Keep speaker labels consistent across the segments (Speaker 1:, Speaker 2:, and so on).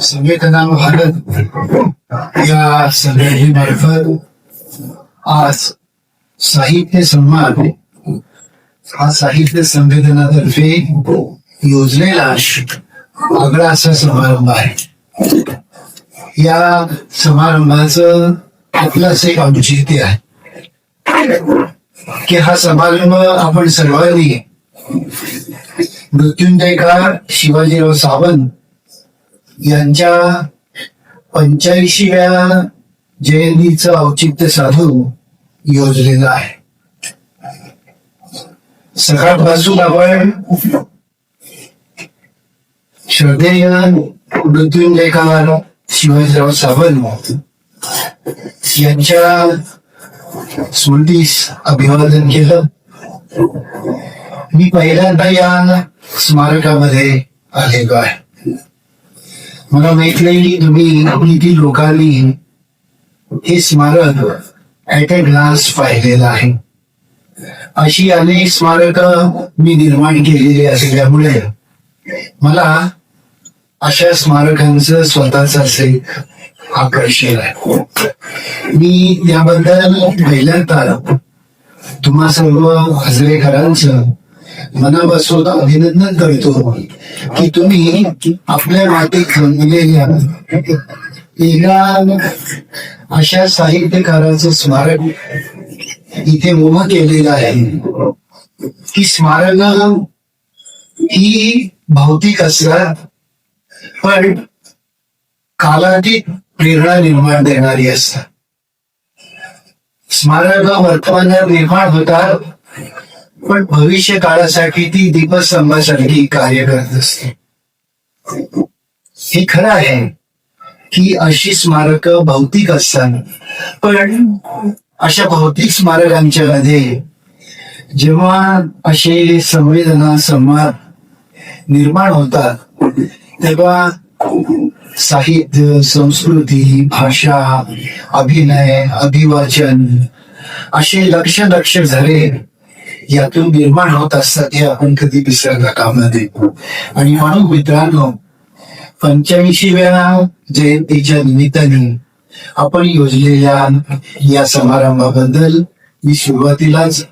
Speaker 1: संवेदना भारत या सगळ्याही मार्फत आज साहित्य सन्मान हा साहित्य संवेदनातर्फे योजलेला आगळा असा समारंभ आहे. या समारंभाचं आपलाच एक औचित्य आहे की हा समारंभ आपण सर्वांनी मृत्युंजयकार शिवाजीराव सावंत यांच्या पंच्याऐंशीव्या जयंतीचं औचित्य साधून योजलेलं आहे. सकाळपासून आपण श्रद्धेय मृत्युंजयकार शिवाजीराव सावंत यांच्या स्मृतीस अभिवादन केलं. मी पहिल्यांदा या स्मारकामध्ये आलेलो आहे मला माहीत नाही की तुम्ही किती लोकांनी हे स्मारक ऍट अ ग्लास पाहिलेलं आहे. अशी अनेक स्मारक मी निर्माण केलेली असल्यामुळे मला अशा स्मारकांचं स्वतःच असे आकर्षण आहे. मी त्याबद्दल पहिल्यांदा तुम्हा सर्व हजरेकरांचं मनापासून अभिनंदन करतो. की तुम्ही आपल्या मातीत जन्मलेल्या एका अशा साहित्यकाराचं स्मारक इथे उभं केलेलं आहे. की स्मारक ही भौतिक असतात पण कालातीत प्रेरणा निर्माण देणारी असतात. स्मारक वर्तमानात निर्माण होतात. पण भविष्य काळासाठी ती दीपस्तंभासारखी कार्य करत असते. हे खरं आहे की अशी स्मारक भौतिक असतात. पण अशा भौतिक स्मारकांच्या मध्ये जेव्हा असे संवेदना संवाद निर्माण होतात तेव्हा साहित्य संस्कृती भाषा अभिनय अभिवाचन असे लक्ष लक्ष झाले यातून निर्माण होत असतात हे आपण कधी विसरता कामा नये आणि म्हणून मित्रांनो पंच्याऐंशीव्या जयंतीच्या निमित्ताने आपण योजलेल्या या समारंभाबद्दल मी सुरुवातीलाच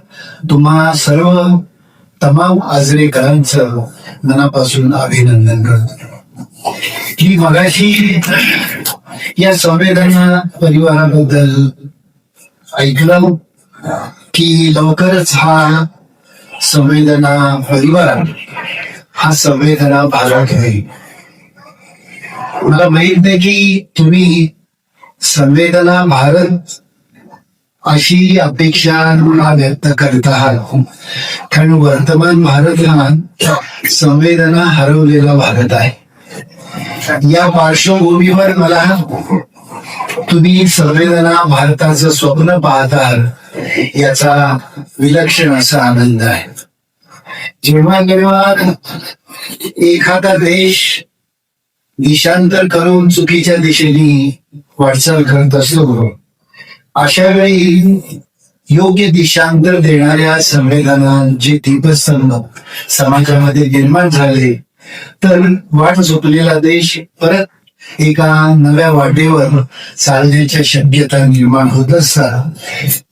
Speaker 1: तुम्हा सर्व तमाम आजरेकरांचं मनापासून अभिनंदन करतो. की मगाशी या संवेदना परिवाराबद्दल ऐकलं की लवकरच हा संवेदना परिवार हा संवेदना भारत होईल मला माहीत नाही की तुम्ही संवेदना भारत अशी अपेक्षा मला व्यक्त करत आहात. कारण वर्तमान भारत हा संवेदना हरवलेला भारत आहे. या पार्श्वभूमीवर मला तुम्ही संवेदना भारताचं स्वप्न पाहत आहात याचा विलक्षण असा आनंद आहे. जेव्हा जेव्हा एखादा देश दिशांतर करून चुकीच्या दिशेने वाटचाल करत असतो अशा वेळी योग्य दिशांतर देणाऱ्या संवेदनांचे दीपस्तंभ समाजामध्ये निर्माण झाले तर वाट झोपलेला देश परत एका नव्या वाटेवर चालण्याच्या शक्यता निर्माण होत असतात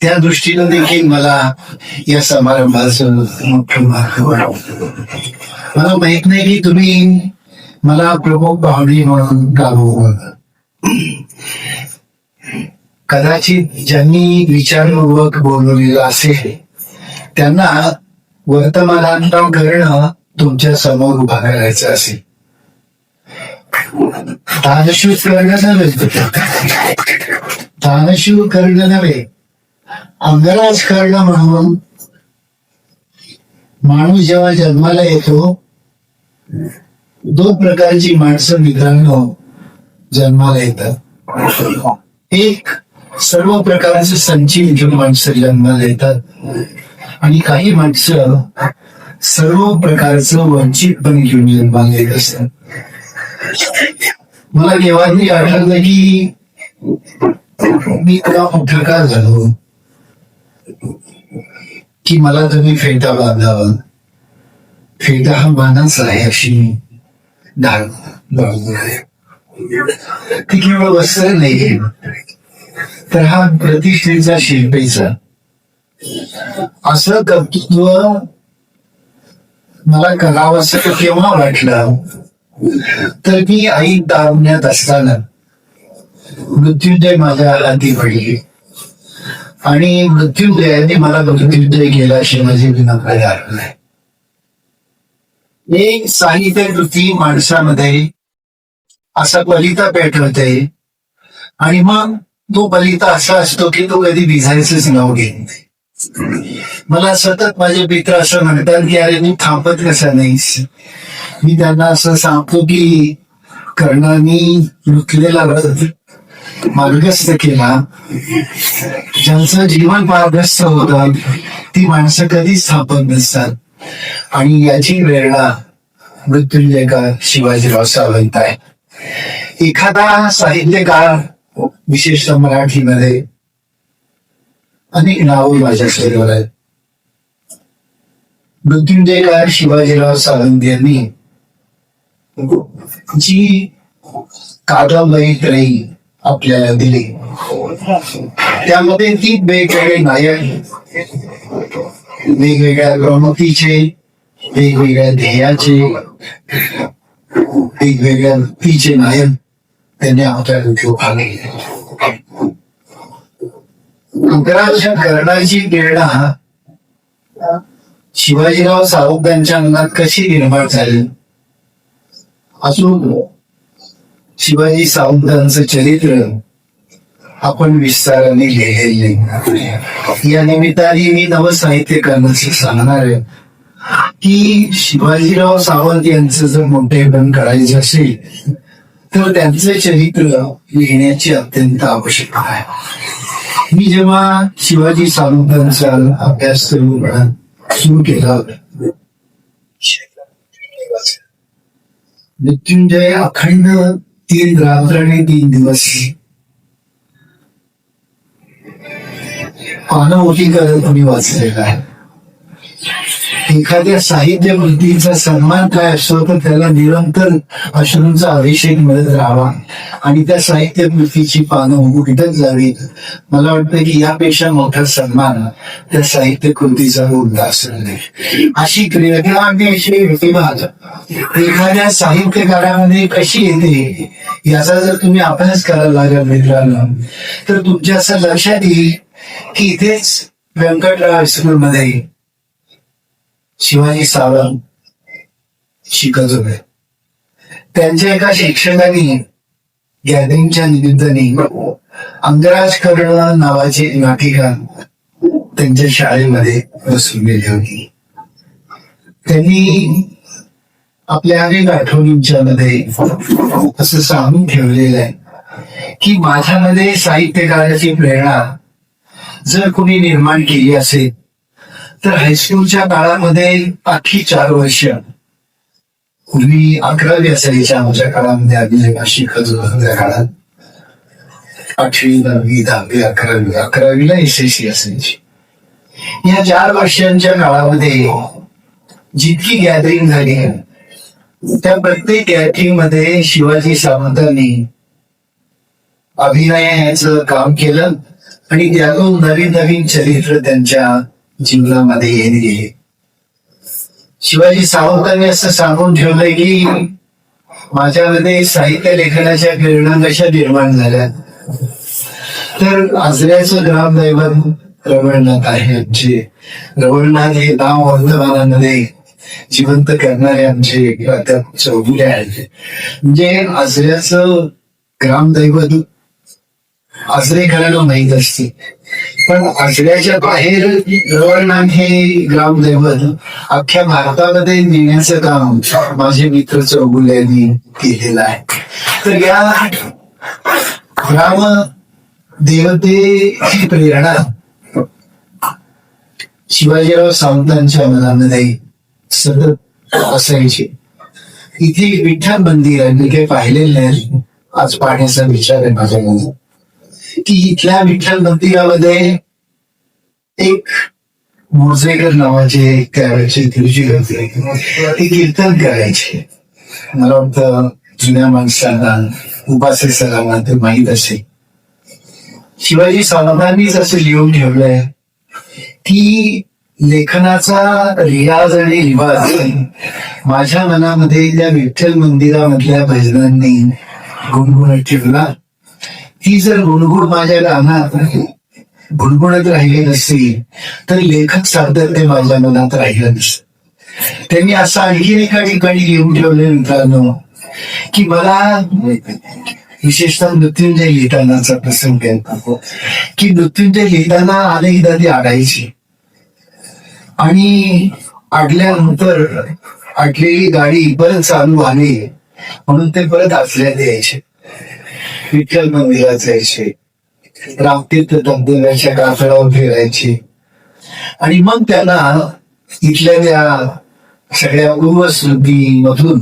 Speaker 1: त्या दृष्टीनं देखील मला या समारंभाचं मोठं मार्ग वाटतं. मला माहीत नाही की तुम्ही मला प्रमुख पाहुणे म्हणून का कदाचित ज्यांनी विचारपूर्वक बोलवलेलं असेल त्यांना वर्तमानांतरण करणं तुमच्यासमोर उभा करायचं असेल. दानशूर करणं नव्हे दानशूर करणं नव्हे अंगराज करणं म्हणून माणूस जेव्हा जन्माला येतो दोन प्रकारची माणसं मित्रांनो जन्माला येतात एक सर्व प्रकारचे संचित घेऊन माणसं जन्माला येतात आणि काही माणसं सर्व प्रकारचं वंचितपणे घेऊन जन्माला येत असतात मला केव्हाही आठवलं की मी तुला मोठं का झालो? की मला तुम्ही फेटा बांधावा. फेटा हा मानस आहे अशी ती केवळ वस्त्र नाही तर हा प्रतिष्ठेचा शिल्पीचा. असं कर्तृत्व मला करावं असं केव्हा वाटलं? तर मी आई दारुण्यात असताना मृत्युंजय माझ्या हाती पडली. आणि मृत्युंजयाने मला मृत्युंजय केला शिवाजी विना काही अर्थ नाही एक साहित्य कृती माणसामध्ये असा बलिता पेटवते आणि मग तो बलिता असा असतो की तो कधी भिजायचंच नाव घेत नाही. मला सतत माझे मित्र असं म्हणतात की अरे तू थांबत कसा नाहीस? मी त्यांना असं सांगतो की कर्णाने लुटलेला रथ मार्गस्थ केला. ज्यांचं जीवन मार्गस्थ होतं ती माणसं कधीच थांबत नसतात. आणि याची प्रेरणा मृत्युंजय का शिवाजीराव सावंत आहे. एखादा साहित्यकार विशेषतः मराठीमध्ये अनेक नावं माझ्या शरीरावर आहेत. मृत्युंजयकार शिवाजीराव सावंत यांनी जी कादंबरी त्रयी आपल्याला दिली. त्यामध्ये ती वेगवेगळे नायक वेगवेगळ्या क्रमतीचे वेगवेगळ्या ध्येयाचे वेगवेगळ्या वृत्तीचे नायक त्यांनी आपल्या उपयोग आले. अंतराच्या कर्णाची प्रेरणा शिवाजीराव सावंतांच्या अंगात कशी निर्माण झाली? अजून शिवाजी सावंतांचं चरित्र आपण विस्ताराने लिहिलेले या निमित्ताने मी नवसाहित्यकारांचं सांगणार आहे की शिवाजीराव सावंत यांचं जर मोठेपण करायचं असेल तर त्यांचं चरित्र लिहिण्याची अत्यंत आवश्यकता आहे. मी जेव्हा शिवाजी सावंतांचा अभ्यास सुरू सुरू केला मृत्युंजय अखंड तीन रात्र आणि तीन दिवस. पानवटी करत मी वाचलेला आहे. एखाद्या साहित्य कृतीचा सन्मान काय असतो तर त्याला निरंतर अश्रूंचा अभिषेक मिळत राहावा. आणि त्या साहित्य कृतीची पानं उघडत जावीत. मला वाटतं की यापेक्षा मोठा सन्मान त्या साहित्य कृतीचा उरला असेल नाही. अशी प्रेरणा अशी प्रतिभाग एखाद्या साहित्यकारामध्ये कशी येते याचा जर तुम्ही अभ्यास करायला लागल मित्रांनो तर तुमच्या असं लक्षात येईल की इथेच व्यंकटराव हायस्कूलमध्ये शिवाजी सावंत शिकत होते त्यांच्या एका शिक्षकाने गॅदरिंगच्या निमित्ताने अंगराज कर्ण नावाची नाटिका त्यांच्या शाळेमध्ये बसवलेली होती. त्यांनी आपल्या अनेक आठवणींच्या मध्ये असं सांगून ठेवलेलं आहे की माझ्यामध्ये साहित्यकाराची प्रेरणा जर कोणी निर्माण केली असेल तर हायस्कूलच्या काळामध्ये आखी चार वर्ष. पूर्वी अकरावी असायच्या आमच्या काळामध्ये आम्ही शिकत होतो त्या काळात. आठवी नववी दहावी अकरावी अकरावीला एस एस सी असायची. या चार वर्षांच्या काळामध्ये जितकी गॅदरिंग झाली त्या प्रत्येक गॅदरिंगमध्ये शिवाजी सावंतांनी अभिनयाचं काम केलं आणि त्यातून नवीन नवीन चरित्र त्यांच्या जीवनामध्ये येत गेले. शिवाजी सावंतांनी असं सांगून ठेवलंय की माझ्यामध्ये साहित्य लेखनाच्या प्रेरणा कशा निर्माण झाल्या? तर आजऱ्याचं ग्रामदैवत रवळनाथ आहे आमचे. रवळनाथ हे नाव वर्तमानामध्ये जिवंत करणारे आमचे किंवा त्या चौगुले आहेत. म्हणजे आजऱ्याचं ग्रामदैवत आजरे आजरेकरांना माहीत असते. पण आजऱ्याच्या बाहेर रवळनाथ हे ग्रामदैवत अख्ख्या भारतामध्ये नेण्याचं काम माझे मित्र चौगुल यांनी केलेलं आहे. तर या ग्राम देवतेची प्रेरणा शिवाजीराव सावंतांच्या मनामध्ये सतत असायची. इथे विठ्ठल मंदिर आहे. मी काही पाहिलेलं नाही. आज पाहण्याचा विचार आहे माझ्या मनात. की इथल्या विठ्ठल मंदिरामध्ये एक मोजेकर नावाचे त्यावेळेचे गुरुजी होते. ते कीर्तन करायचे. मला वाटतं जुन्या माणसांना उपासे सरांना ते माहीत असेल. शिवाजी सावंतांनीच असं लिहून ठेवलंय की लेखनाचा रियाज आणि रिवाज माझ्या मनामध्ये त्या विठ्ठल मंदिरामधल्या भजनांनी गुणगुणत ठेवला. ती जर गुणगुण माझ्या रानात गुणगुणत राहिली नसती तर लेखक सातत्य माझ्या मनात राहिलं नसतं. त्यांनी असं आणखी एका ठिकाणी लिहून ठेवले मित्रांनो की मला विशेषतः मृत्युंजय लिहितानाचा प्रसंग की मृत्यूंजय लिहिताना अनेकदा ती आडायची. आणि आडल्यानंतर आडलेली गाडी परत चालू व्हावी म्हणून ते परत असल्या द्यायचे विठ्ठल मंदिरात जायचे. रामतीर्थ धबधब्याच्या कातळावर फिरायचे. आणि मग त्यांना इथल्या त्या सगळ्या उर्वस्मृती मधून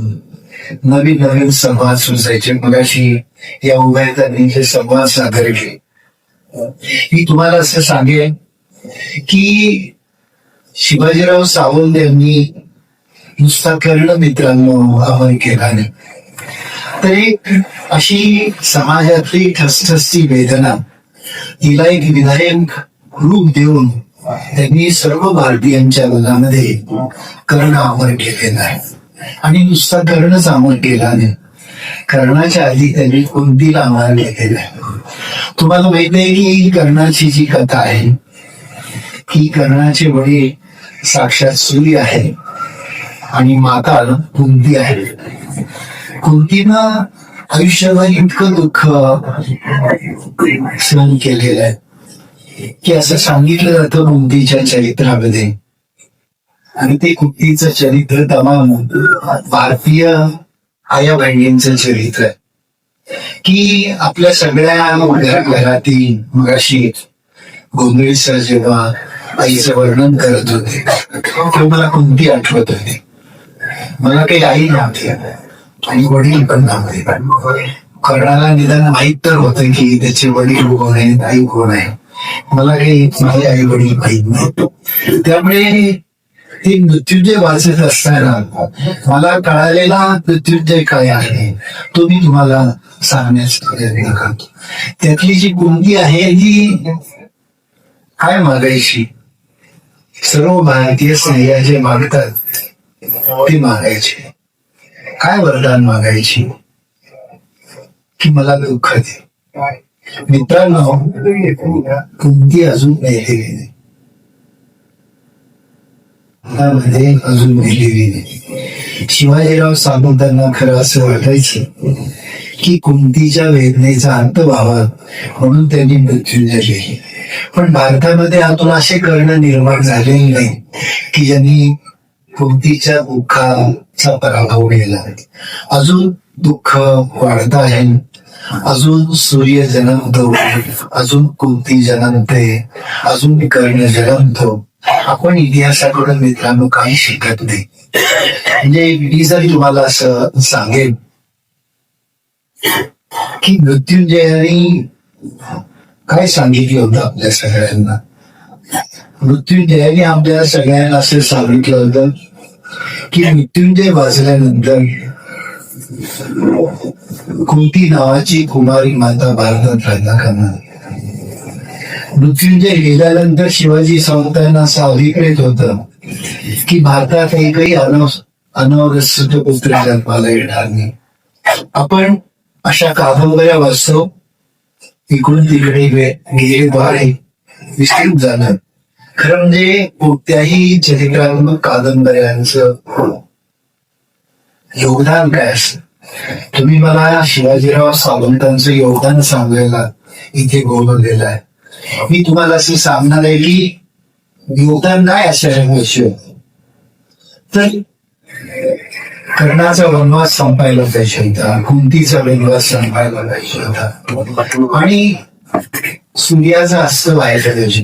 Speaker 1: नवीन नवीन संवाद सुचायचे. मगाशी या उभयतांनी जे संवाद सादरले मी तुम्हाला असं सांगेन की शिवाजीराव सावंत यांनी नुसता कर्ण मित्रांनो अमर केला नाही. तर एक अशी समाजातली ठसठसती वेदना तिला एक विधायक रूप देऊन त्यांनी सर्व भारतीयांच्या मनामध्ये कर्ण अमर केलेला आहे आणि नुसता कर्णच अमर केला नाही. कर्णाच्या आधी त्यांनी कुंतीला अमर केलेला आहे तुम्हाला माहीत आहे की ही कर्णाची जी कथा आहे ही कर्णाचे वडील साक्षात सूर्य आहे आणि माता कुंती आहे. कुंतीनं आयुष्यभर इतकं दुःख सहन केलेलं आहे की असं सांगितलं जातं कुंतीच्या चरित्रामध्ये. आणि ते कुंतीचं चरित्र तमाम भारतीय आया बहिणींचं चरित्र आहे. की आपल्या सगळ्या घरातील मगाशी गोंधळी सर जेव्हा आईचं वर्णन करत होते तेव्हा मला कोणती आठवत होती? मला काही आई नव्हती. आणि वडील पण नव्हते कर्णाला निदान माहीत तर होतं की त्याचे वडील कोण आहेत आई कोण आहे. मला काही माझे आई वडील माहीत नाही त्यामुळे ते मृत्युंजय वाचत असताना मला कळालेला मृत्युंजय काय आहे तो मी तुम्हाला सांगण्याचा प्रयत्न करतो. त्यातली जी कुंडी आहे ही काय मागायची? सर्व भारतीय स्त्रिया जे मागतात ते मागायचे. काय वरदान मागायची? की मला दुःख दे. मित्रांनो बुद्धी अजून मेलेली नाही? मध्ये अजून मेलेली नाही? शिवाजीराव सामंतांना खरं असं वाटायचं की कुंतीच्या वेदनेचा अंत व्हावा म्हणून त्यांनी मृत्युंजय केली. पण भारतामध्ये अजून असे कर्ण निर्माण झालेले नाही की ज्यांनी कुंतीच्या दुःखाचा पराभव गेला अजून दुःख वाढत आहे. अजून सूर्य जन्मतो अजून कुंती जन्मते अजून कर्ण जन्मतो आपण इतिहासाकडून मित्रांनो काही शिकत नाही. म्हणजे मी जर तुम्हाला असं सांगेन की मृत्युंजयानी काय सांगितलं होतं आपल्या सगळ्यांना? मृत्युंजयाने आपल्या सगळ्यांना असं सांगितलं होतं की मृत्युंजय वाचल्यानंतर कुंती नावाची कुमारी माता भारतात राहिला करणार मृत्युंजय लिहिल्यानंतर शिवाजी सावंतांना असं होत की भारतात एकही अनव अनवरस्त पुत्र जन्माला येणार नाही. आपण अशा कादंबऱ्या वाचतो इकडून तिकडे गेले गेलेद्वारे विस्तृत झालं खरं म्हणजे कोणत्याही चरित्रात्मक कादंबऱ्यांचं योगदान काय असतं? तुम्ही मला शिवाजीराव सावंतांचं योगदान सांगायला इथे बोलवलेलं आहे. मी तुम्हाला असं सांगणार आहे की योगदान काय असेल तर कर्णाचा वनवास संपायला पाहिजे होता. कुंतीचा वनवास संपायला पाहिजे होता. आणि सूर्याचा अस्त व्हायचा पाहिजे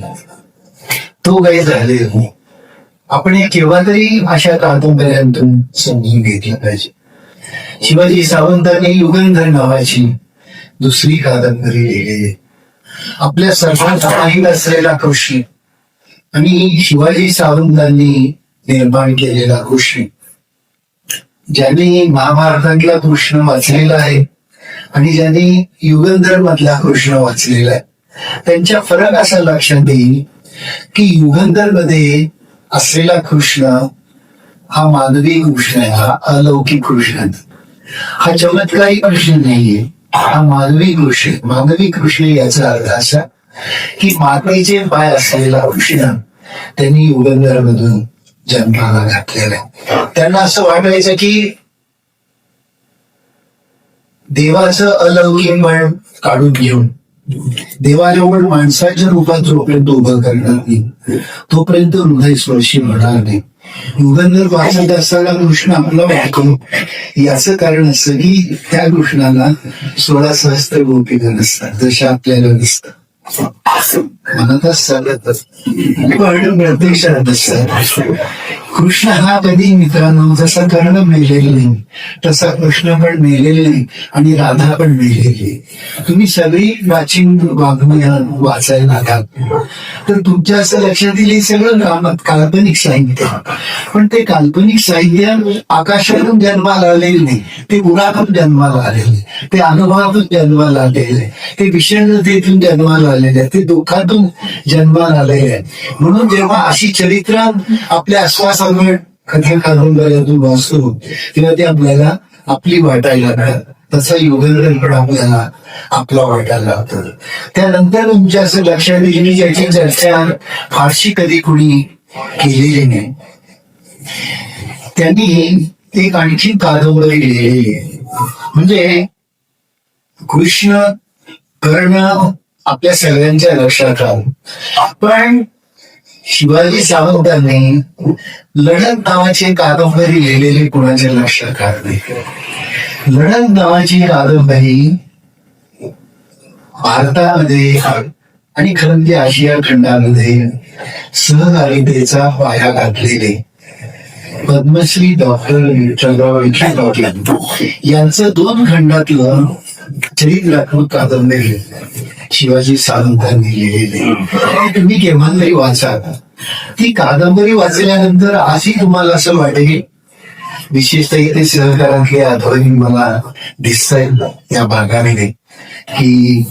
Speaker 1: तो काही झाले नाही. आपण केव्हा तरी अशा कादंबऱ्यांतून समजून घेतलं पाहिजे. शिवाजी सावंतांनी युगंधर नावाची दुसरी कादंबरी लिहिलेली आपल्या सर्वात माहीत असलेला कृषी. आणि शिवाजी सावंतांनी निर्माण केलेला कृषी. ज्यांनी महाभारतातला कृष्ण वाचलेला आहे आणि ज्यांनी युगंधर मधला कृष्ण वाचलेला आहे. त्यांच्या फरक असा लक्षात येईल की युगंधरमध्ये असलेला कृष्ण हा मानवी कृष्ण आहे हा अलौकिक कृष्ण हा चमत्कारी कृष्ण नाहीये हा मानवी कृष्ण मानवी कृष्ण याचा अर्थ असा की मातेचे पाय असलेला कृष्ण त्यांनी युगंधर मधून जन्माला घातलेला आहे. त्यांना असं वाटायचं की देवाचं अलौकिकपण काढून घेऊन देवाजवळ माणसाच्या रूपात जोपर्यंत उभं करणार नाही तोपर्यंत हृदय स्पर्शी होणार नाही. युगंधर वाचत असताना कृष्ण आपला वाटतो याचं कारण असं की त्या कृष्णाला सोळा सहस्त्र गोपिका नसतात जशा आपल्याला नसतात मनात चालत पण प्रत्यक्षात असतात कृष्ण हा कधी मित्रांनो जसा कर्ण मेलेला नाही तसा कृष्ण पण मेलेला नाही आणि राधा पण मेलेली. तुम्ही सगळी प्राचीन वाङ्मय वाचायला लागाल. तर तुमच्या असं लक्षात येईल सगळं कामात काल्पनिक साहित्य. पण ते काल्पनिक साहित्य आकाशातून जन्माला आलेले नाही ते उरातून जन्माला आलेले ते अनुभवातून जन्माला आलेले ते विषणतेतून जन्माला आलेले आहे, ते दुःखातून जन्माला आलेले आहे. म्हणून जेव्हा अशी चरित्र आपल्या आसपास सगळं कथा कादंबऱ्यातून वाचतो तेव्हा ते आपल्याला आपली वाटायला लागतात. तसा युगंधर पण आपल्याला आपला वाटायला लागतो. त्यानंतर तुमच्या असं लक्षात येईल की चर्चा फारशी कधी कुणी केलेली नाही. त्यांनी एक आणखी कादंबरी लिहिलेली आहे. म्हणजे कृष्ण कर्ण आपल्या सगळ्यांच्या लक्षात राहून. पण शिवाजी सावंतांनी लढत नावाची कादंबरी लिहिलेली कुणाच्या लक्षात आलं नाही. लढत नावाची कादंबरी भारतामध्ये आणि खरं म्हणजे आशिया खंडामध्ये सहकारितेचा पाया घातलेले पद्मश्री डॉक्टर विठ्ठलराव विखे पाटील यांचं दोन खंडातलं चरित्रात्मक कादंबरी. शिवाजी सावंतांनी लिहिलेली. तुम्ही केव्हा वाचा ती कादंबरी वाचल्यानंतर आजही तुम्हाला असं वाटेल विशेषतः इथे सहकारातले आठवणी मला दिसत आहेत या भागामध्ये की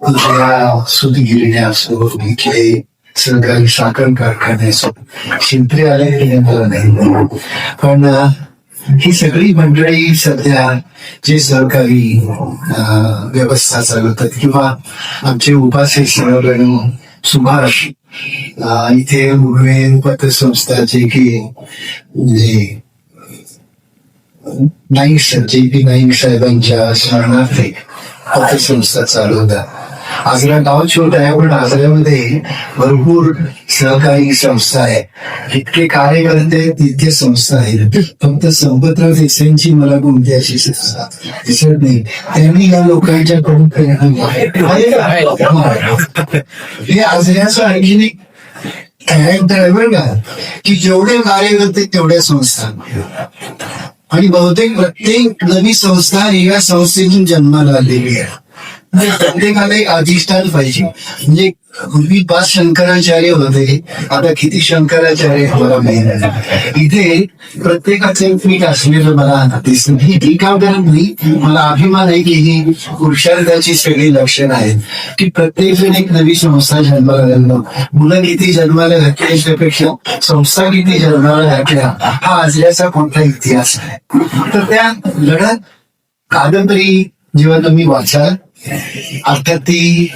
Speaker 1: या सुतगिरण्या असो इथले सहकारी साखर कारखाने असो शिंपरे आले मला नाही पण ही सगळी मंडळी सध्या जे सहकारी व्यवस्था चालवतात किंवा आमचे उपासे सहगणू सुभाष इथे उर्वे पतसंस्थाचे की म्हणजे Naik sir J P Naik साहेबांच्या स्मरणार्थे पतसंस्था चालवतात. आजरा गाव छोट आहे पण आजऱ्यामध्ये भरपूर सहकारी संस्था आहे. इतके कार्यकर्ते तितके संस्था आहेत. फक्त संपतराव देसाईंची मला कोणती अशी संस्था दिसत नाही. त्यांनी या लोकांच्याकडून प्रेरणा घ्यावी. हे आजऱ्याचं आणखीन एक कॅरेक्टर आहे बरं का की जेवढे कार्यकर्ते तेवढ्या संस्था आणि बहुतेक प्रत्येक नवी संस्था एका संस्थेतून जन्माला आलेली आहे. म्हणजे प्रत्येकाला एक अधिष्ठान पाहिजे. म्हणजे पूर्वी पाच शंकराचार्य होते. आता किती शंकराचार्य मला माहीत इथे प्रत्येकाचे एक पीठ असलेलं मला दिसत. ही ठीक करत नाही मला अभिमान आहे की ही पुरुषार्थाची सगळी लक्षणं आहेत. की प्रत्येक जण एक नवी संस्था जन्माला घालणं मुलं किती जन्माला घातली याच्यापेक्षा संस्था किती जन्माला घातल्या हा आजल्याचा कोणता इतिहास आहे? तर त्या लढत कादंबरी जेव्हा तुम्ही वाचाल आता ती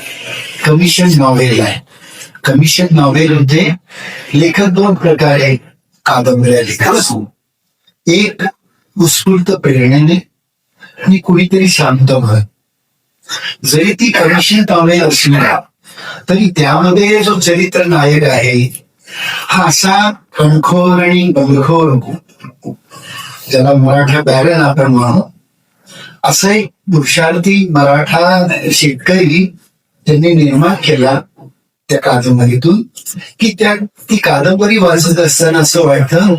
Speaker 1: कमिशन नॉवेल आहे. कमिशन नॉवेल म्हणजे लेखक दोन प्रकारे कादंबऱ्या लिखत असतो एक उत्स्फूर्त प्रेरणेने आणि कुणीतरी शांत म्हण जरी ती कमिशन नॉवेल असली तरी त्यामध्ये जो चरित्र नायक आहे हा असा कणखोर आणि बंडखोर ज्याला मराठा बॅरन आपण म्हणू. असं एक पुरुषार्थी मराठा शेतकरी त्यांनी निर्माण केला त्या कादंबरीतून. की त्या ती कादंबरी वाचत असताना असं वाटतं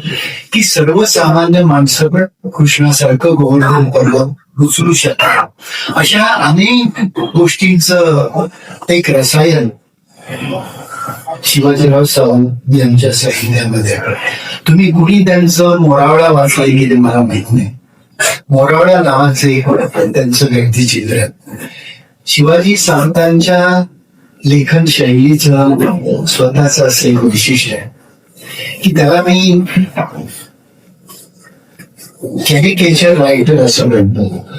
Speaker 1: की सर्वसामान्य माणसं पण कृष्णासारखं गोड पर्व उचलू शकतात. अशा अनेक गोष्टींच एक रसायन शिवाजीराव सावंत यांच्या साहित्यामध्ये तुम्ही कुणी त्यांचं मोरावळा वाचला की मला माहीत नाही. मोरावळा नावाचे त्यांचं व्यक्तिचित्र शिवाजी सावंतांच्या लेखन शैलीचं स्वतःच असं एक वैशिष्ट्य आहे. की त्याला मी कॅरिकेचर रायटर असं म्हणतो.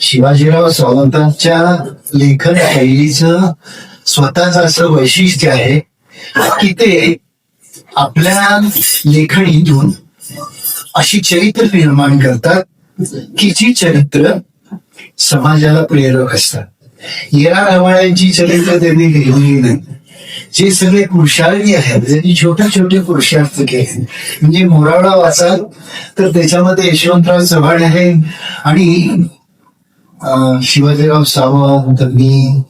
Speaker 1: शिवाजीराव सावंतांच्या लेखन शैलीचं स्वतःच असं वैशिष्ट्य आहे की ते आपल्या लेखणीतून अशी चरित्र निर्माण करतात. की जी चरित्र समाजाला प्रेरक असतात. या रवाळ्यांची चरित्र त्यांनी लिहिली नाही. जे सगळे पुरुषार्थी आहेत ज्यांनी छोटे छोटे पुरुषार्थ केले. म्हणजे मोरावळा वाचाल तर त्याच्यामध्ये यशवंतराव चव्हाण आहे आणि शिवाजीराव सावंत मी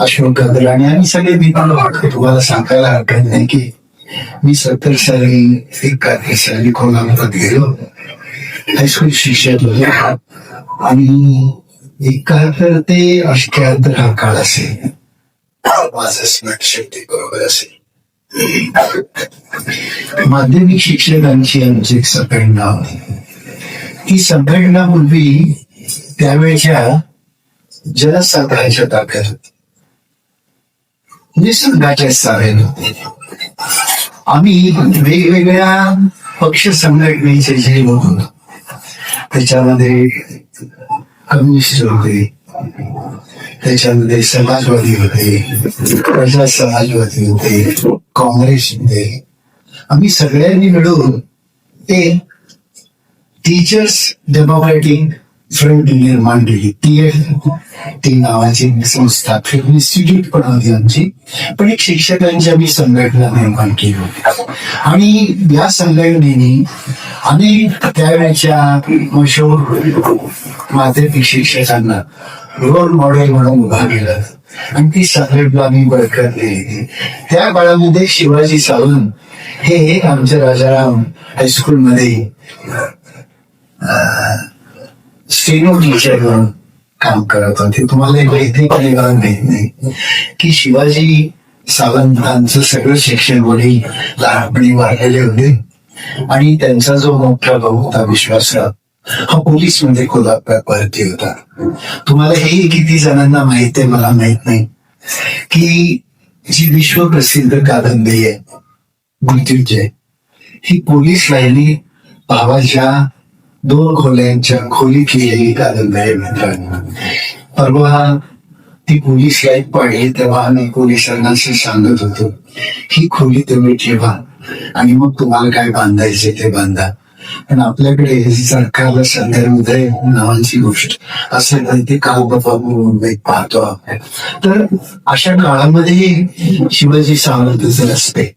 Speaker 1: अशोक गगराणी आणि सगळे मित्र तुम्हाला सांगायला हरकत नाही की मी सत्तर साली एकाहत्तर साली कोल्हापुरात गेलो. हायस्कूल शिक्षक होते आणि एकाहत्तर ते अठ्याहत्तर हा काळ असेल. माझं स्मरणशक्ती बरोबर असेल. माध्यमिक शिक्षकांची आमची एक संघटना होती. ती संघटना पूर्वी त्यावेळच्या जनसंघाच्या ताब्यात होती. निसर्गाच्या संघाच्या होते. आम्ही वेगवेगळ्या पक्ष संघटनेचे जे लोक होतो. त्याच्यामध्ये कम्युनिस्ट होते. त्याच्यामध्ये समाजवादी होते. प्रजा समाजवादी होते. काँग्रेस होते. आम्ही सगळ्यांनी मिळून ते टीचर्स डेमोक्रॅटिक फ्रंट निर्माण केली ती ती नावाची संस्था इन्स्टिट्यूट पण होती आमची. पण एक शिक्षकांची आम्ही संघटना निर्माण केली होती. आणि या संघटनेने अनेक त्यावेळेच्या मशहूर माध्यमिक शिक्षकांना रोल मॉडेल म्हणून उभा केलं. आणि ती संघटना आम्ही बळकटली त्या काळामध्ये शिवाजी सावंत हे आमच्या राजाराम हायस्कूलमध्ये स्टेनो टीचर म्हणून काम करत होते. तुम्हाला एक वैयक्तिक कारण माहीत नाही की शिवाजी सावंतांचं सगळं शिक्षण वडील लहानपणी वाढलेले होते. आणि त्यांचा जो मोठा भाऊ होता विश्वासराव हा पोलीसमध्ये कोल्हापुरात भरती होता. तुम्हाला हे किती जणांना माहीत आहे मला माहीत नाही. की जी विश्वप्रसिद्ध कादंबरी आहे मृत्युंजय ही पोलीस लाईनी भावाच्या दोन खोल्यांच्या खोली केलेली कादंबरी आहे मित्रांनो. परवा ती पोलीस लाइट पाडली तेव्हा आम्ही पोलिसांना असं सांगत होतो ही खोली तुम्ही ठेवा आणि मग तुम्हाला काय बांधायचे ते बांधा. पण आपल्याकडे सरकारला सध्या उदय नावाची गोष्ट. असेल ते काल बाबा मुंबईत पाहतो आपण. तर अशा काळामध्ये शिवाजी सावंत जर असते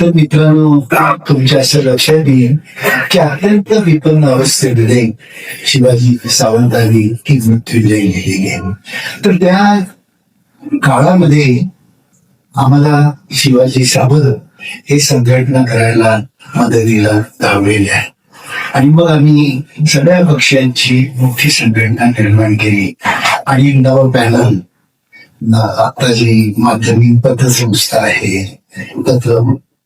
Speaker 1: तर मित्रांनो तुमच्या असं लक्षात येईल की अत्यंत विपन्न अवस्थेमध्ये शिवाजी सावंतांनी ही मृत्युंजय लिहिली आहे. तर त्या काळामध्ये आम्हाला शिवाजी सावंत हे संघटना करायला मदतीला धावलेले आहे आणि मग आम्ही सगळ्या पक्षांची मोठी संघटना निर्माण केली. आणि नवं पॅनल आता जी माध्यमिक पतसंस्था आहे. पत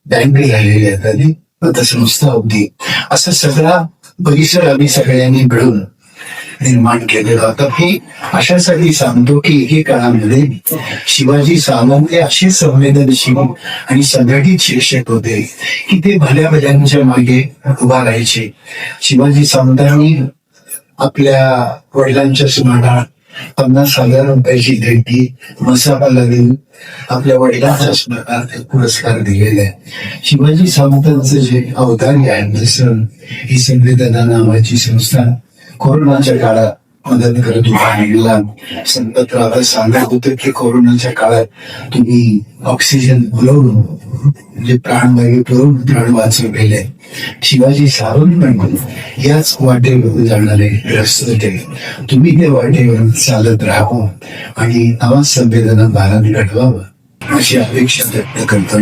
Speaker 1: बँक झालेली आहे पतसंस्था होती असं सगळा परिसर आम्ही सगळ्यांनी मिळून निर्माण केलेला होता. हे अशासाठी सांगतो की एकेकाळामध्ये शिवाजी सावंत हे असे संवेदनशील आणि संघटित शिक्षक होते की ते भल्या भल्यांच्या मागे उभा राहायचे. शिवाजी सावंतांनी आपल्या वडिलांच्या स्मरणात पन्नास हजार रुपयाची भेटी मसापाला देऊन आपल्या वडिलांच्या स्मरणार्थ पुरस्कार दिलेले आहे. शिवाजी सावंतांचं जे अवतारी आहे जसं ही संवेदना नावाची संस्था कोरोनाच्या काळात मदत करत होता आणि सांगत होते की कोरोनाच्या काळात तुम्ही ऑक्सिजन पुरवून म्हणजे प्राणवायू पुरवून प्राण वाचवलेले शिवाजी सावंत पण याच वाटेवर जाणारे रस्ते तुम्ही त्या वाटेवर चालत राहावं आणि नवा संवेदना भारत घडवावं अशी अपेक्षा व्यक्त करतो